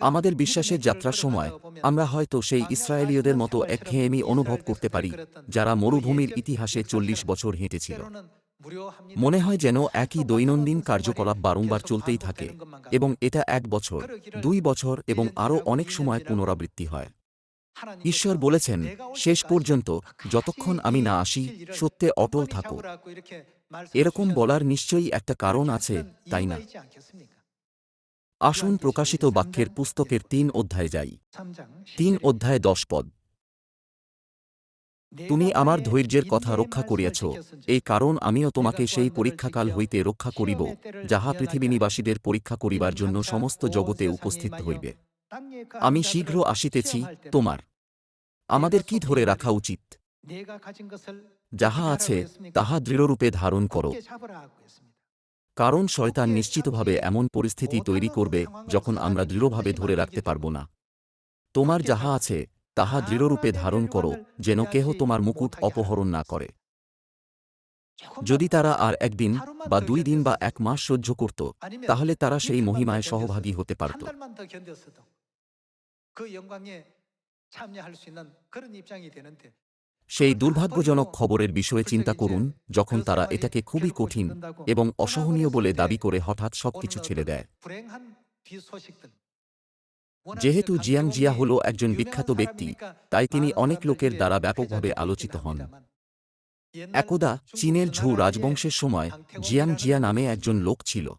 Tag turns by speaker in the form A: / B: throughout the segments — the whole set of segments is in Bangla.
A: আমাদের বিশ্বাসের যাত্রার সময়, আমরা হয়তো সেই ইসরায়েলীয়দের মতো একঘেয়েমি অনুভব করতে পারি, যারা মরুভূমির ইতিহাসে চল্লিশ বছর হেঁটেছিল। মনে হয় যেন একই দৈনন্দিন কার্যকলাপ বারংবার চলতেই থাকে, এবং এটা এক বছর, দুই বছর এবং আরও অনেক সময় পুনরাবৃত্তি হয়। ঈশ্বর বলেছেন, শেষ পর্যন্ত যতক্ষণ আমি না আসি, সত্যে অটল থাকো। এরকম বলার নিশ্চয়ই একটা কারণ আছে, তাই না? আসুন প্রকাশিত বাক্যের পুস্তকের তিন অধ্যায় যাই। তিন অধ্যায় দশ পদ। তুমি আমার ধৈর্যের কথা রক্ষা করিয়াছ, এই কারণ আমিও তোমাকে সেই পরীক্ষাকাল হইতে রক্ষা করিব, যাহা পৃথিবীনিবাসীদের পরীক্ষা করিবার জন্য সমস্ত জগতে উপস্থিত হইবে। আমি শীঘ্র আসিতেছি, তোমার। আমাদের কি ধরে রাখা উচিত? যাহা আছে, তাহা দৃঢ়রূপে ধারণ করো। কারণ শয়তান নিশ্চিতভাবে এমন পরিস্থিতি তৈরি করবে যখন আমরা দৃঢ়ভাবে ধরে রাখতে পারব না। তোমার যাহা আছে, তাহা দৃঢ়রূপে ধারণ করো, যেন কেহ তোমার মুকুট অপহরণ না করে। যদি তারা আর একদিন বা দুই দিন বা এক মাস সহ্য করত, তাহলে তারা সেই মহিমায় সহভাগী হতে পারত। সেই দুর্ভাগ্যজনক খবরের বিষয়ে চিন্তা করুন যখন তারা এটাকে খুবই কঠিন এবং অসহনীয় বলে দাবি করে হঠাৎ সবকিছু ছেড়ে দেয়। যেহেতু জিয়াং জিয়া হল একজন বিখ্যাত ব্যক্তি, তাই তিনি অনেক লোকের দ্বারা ব্যাপকভাবে আলোচিত হন। একদা চীনের ঝু রাজবংশের সময় জিয়াং জিয়া নামে একজন লোক ছিল।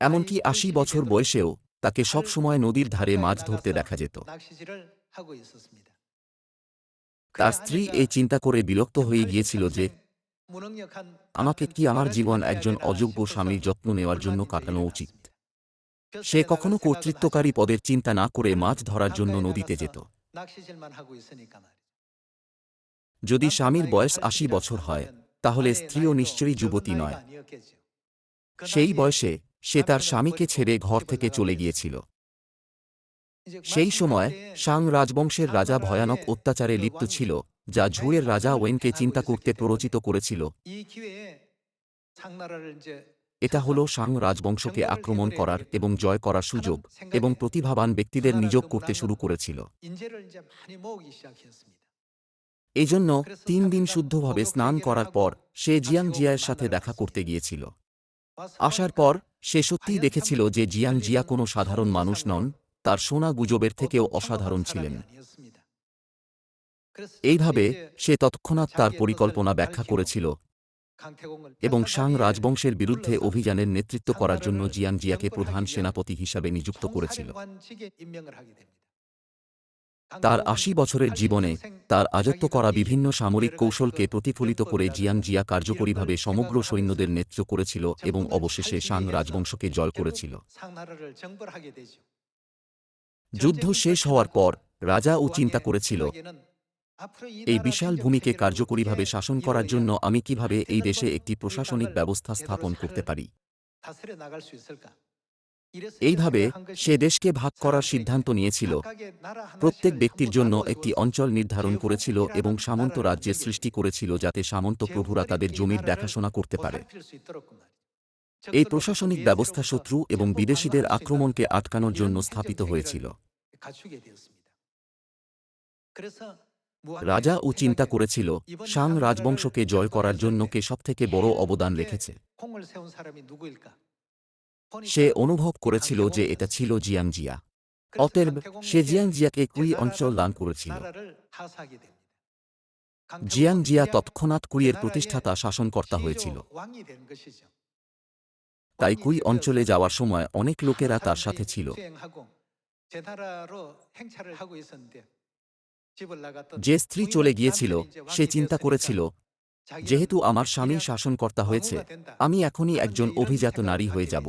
A: এমনকি আশি বছর বয়সেও তাকে সব সময় নদীর ধারে মাছ ধরতে দেখা যেত। তার স্ত্রী এই চিন্তা করে বিরক্ত হয়ে গিয়েছিল যে, আমাকে কি আমার জীবন একজন অযোগ্য স্বামীর যত্ন নেওয়ার জন্য কাটানো উচিত? সে কখনো কর্তৃত্বকারী পদের চিন্তা না করে মাছ ধরার জন্য নদীতে যেত। যদি স্বামীর বয়স আশি বছর হয়, তাহলে স্ত্রীও নিশ্চয়ই যুবতী নয়। সেই বয়সে সে তার স্বামীকে ছেড়ে ঘর থেকে চলে গিয়েছিল। সেই সময় সাং রাজবংশের রাজা ভয়ানক অত্যাচারে লিপ্ত ছিল, যা ঝুয়ের রাজা ওয়েনকে চিন্তা করতে প্ররোচিত করেছিল। এটা হল সাং রাজবংশকে আক্রমণ করার এবং জয় করার সুযোগ এবং প্রতিভাবান ব্যক্তিদের নিযোগ করতে শুরু করেছিল। এই জন্য তিন দিন শুদ্ধভাবে স্নান করার পর সে জিয়াং জিয়ার সাথে দেখা করতে গিয়েছিল। আসার পর সে সত্যিই দেখেছিল যে জিয়াং জিয়া কোনো সাধারণ মানুষ নন তার সোনা গুজবের থেকেও অসাধারণ ছিলেন। এইভাবে সে তৎক্ষণাৎ তার পরিকল্পনা ব্যাখ্যা করেছিল এবং সাং রাজবংশের বিরুদ্ধে অভিযানের নেতৃত্ব করার জন্য জিয়াং জিয়াকে প্রধান সেনাপতি হিসাবে নিযুক্ত করেছিল। তার আশি বছরের জীবনে তার আজত্ব করা বিভিন্ন সামরিক কৌশলকে প্রতিফলিত করে জিয়াং জিয়া কার্যকরীভাবে সমগ্র সৈন্যদের নেতৃত্ব করেছিল এবং অবশেষে সাং রাজবংশকে জয় করেছিল। যুদ্ধ শেষ হওয়ার পর রাজা ও চিন্তা করেছিল, এই বিশাল ভূমিকে কার্যকরীভাবে শাসন করার জন্য আমি কীভাবে এই দেশে একটি প্রশাসনিক ব্যবস্থা স্থাপন করতে পারি? এইভাবে সে দেশকে ভাগ করার সিদ্ধান্ত নিয়েছিল। প্রত্যেক ব্যক্তির জন্য একটি অঞ্চল নির্ধারণ করেছিল এবং সামন্ত রাজ্যের সৃষ্টি করেছিল যাতে সামন্ত প্রভুরা তাদের জমির দেখাশোনা করতে পারে। এই প্রশাসনিক ব্যবস্থা শত্রু এবং বিদেশিদের আক্রমণকে আটকানোর জন্য স্থাপিত হয়েছিল। রাজা ও চিন্তা করেছিল শাং রাজবংশকে জয় করার জন্য কে সবথেকে বড় অবদান রেখেছে। সে অনুভব করেছিল যে এটা ছিল জিয়াং। জিয়া অতএব সে জিয়াং জিয়াকে কুই অঞ্চল দান করেছিল। জিয়াং জিয়া তৎক্ষণাৎ কুইয়ের প্রতিষ্ঠাতা শাসনকর্তা হয়েছিল। তাই কুই অঞ্চলে যাওয়ার সময় অনেক লোকেরা তার সাথে ছিল। যে স্ত্রী চলে গিয়েছিল, সে চিন্তা করেছিল, যেহেতু আমার স্বামী শাসনকর্তা হয়েছে, আমি এখনই একজন অভিজাত নারী হয়ে যাব।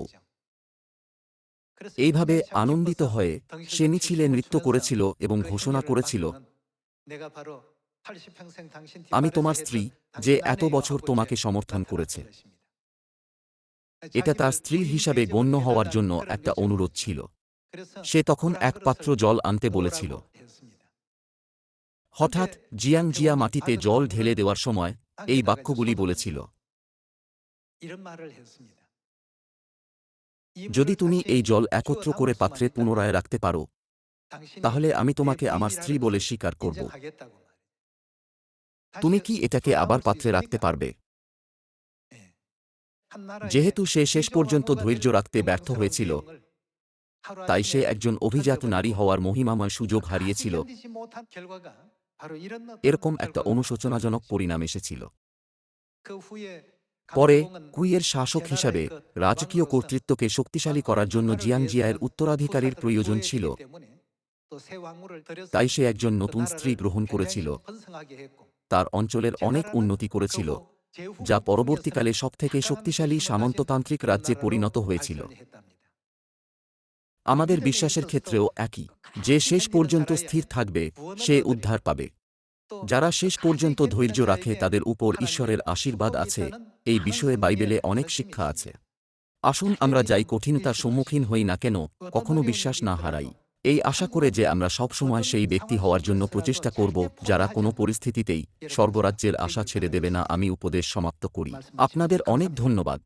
A: এইভাবে আনন্দিত হয়ে সে মিছিলে নৃত্য করেছিল এবং ঘোষণা করেছিল, আমি তোমার স্ত্রী যে এত বছর তোমাকে সমর্থন করেছে। এটা তার স্ত্রী হিসাবে গণ্য হওয়ার জন্য একটা অনুরোধ ছিল। সে তখন এক পাত্র জল আনতে বলেছিল। হঠাৎ জিয়াং জিয়া মাটিতে জল ঢেলে দেওয়ার সময় এই বাক্যগুলি বলেছিল। যদি তুমি এই জল একত্র করে পাত্রে পুনরায় রাখতে পারো, তাহলে আমি তোমাকে আমার স্ত্রী বলে স্বীকার করব। তুমি কি এটাকে আবার পাত্রে রাখতে পারবে? যেহেতু সে শেষ পর্যন্ত ধৈর্য রাখতে ব্যর্থ হয়েছিল। তাই সে একজন অভিজাত নারী হওয়ার মহিমাময় সুযোগ হারিয়েছিল। এরকম একটা অনুশোচনাজনক পরিণাম এসেছিল। পরে কুইয়ের শাসক হিসাবে রাজকীয় কর্তৃত্বকে শক্তিশালী করার জন্য জিয়াংজিয়ায়ের উত্তরাধিকারীর প্রয়োজন ছিল। তাই সে একজন নতুন স্ত্রী গ্রহণ করেছিল। তার অঞ্চলের অনেক উন্নতি করেছিল। যা পরবর্তীকালে সবথেকে শক্তিশালী সামন্ততান্ত্রিক রাজ্যে পরিণত হয়েছিল। আমাদের বিশ্বাসের ক্ষেত্রেও একই যে শেষ পর্যন্ত স্থির থাকবে সে উদ্ধার পাবে। যারা শেষ পর্যন্ত ধৈর্য রাখে তাদের উপর ঈশ্বরের আশীর্বাদ আছে। এই বিষয়ে বাইবেলে অনেক শিক্ষা আছে। আসুন আমরা যাই কঠিনতার সম্মুখীন হই না কেন কখনো বিশ্বাস না হারাই। এই আশা করে যে আমরা সবসময় সেই ব্যক্তি হওয়ার জন্য প্রচেষ্টা করব, যারা কোনো পরিস্থিতিতেই স্বর্গরাজ্যের আশা ছেড়ে দেবে না, আমি উপদেশ সমাপ্ত করি। আপনাদের অনেক ধন্যবাদ।